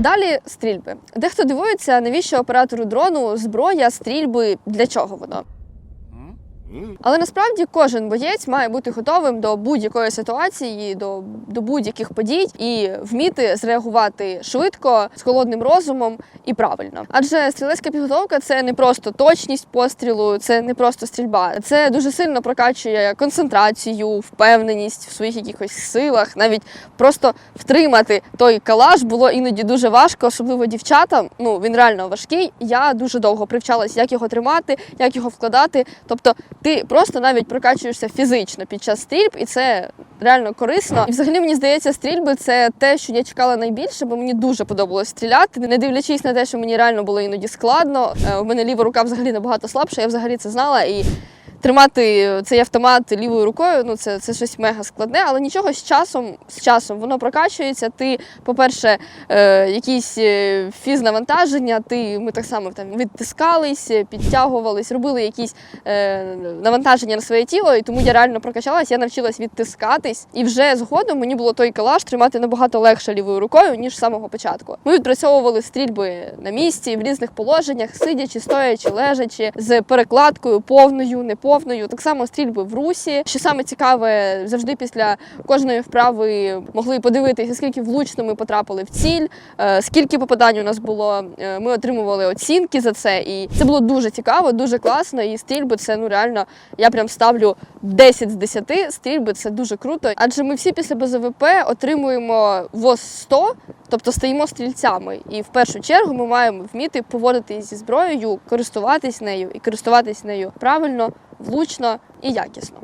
Далі стрільби. Дехто дивується, навіщо оператору дрону зброя, стрільби, для чого воно. Але насправді кожен боєць має бути готовим до будь-якої ситуації, до, до будь-яких подій і вміти зреагувати швидко, з холодним розумом і правильно. Адже стрілецька підготовка це не просто точність пострілу, це не просто стрільба. Це дуже сильно прокачує концентрацію, впевненість в своїх якихось силах. Навіть просто втримати той калаш було іноді дуже важко, особливо дівчатам. Ну він реально важкий. Я дуже довго привчалась, як його тримати, як його вкладати. Тобто, ти просто навіть прокачуєшся фізично під час стрільб, і це реально корисно. І взагалі мені здається, стрільби це те, що я чекала найбільше, бо мені дуже подобалось стріляти, не дивлячись на те, що мені реально було іноді складно. Е, У мене ліва рука взагалі набагато слабша. Я взагалі це знала і. Тримати цей автомат лівою рукою, ну це, це щось мега складне, але нічого з часом, з часом воно прокачується. Ти, по-перше, е, якісь е, фізнавантаження, ти ми так само там відтискались, підтягувались, робили якісь е, навантаження на своє тіло, і тому я реально прокачалась, я навчилась відтискатись, і вже згодом мені було той калаш тримати набагато легше лівою рукою, ніж з самого початку. Ми відпрацьовували стрільби на місці в різних положеннях, сидячи, стоячи, лежачи, з перекладкою повною, неповною. Так само стрільби в русі. Що саме цікаве, завжди після кожної вправи могли подивитися, скільки влучно ми потрапили в ціль, е, скільки попадань у нас було. Е, Ми отримували оцінки за це, і це було дуже цікаво, дуже класно. І стрільби це ну реально я прям ставлю 10 з 10. Стрільби це дуже круто. Адже ми всі після БЗВП отримуємо ВОЗ 100, тобто стаємо стрільцями. І в першу чергу ми маємо вміти поводитись зі зброєю, користуватись нею і користуватись нею правильно, влучно і якісно.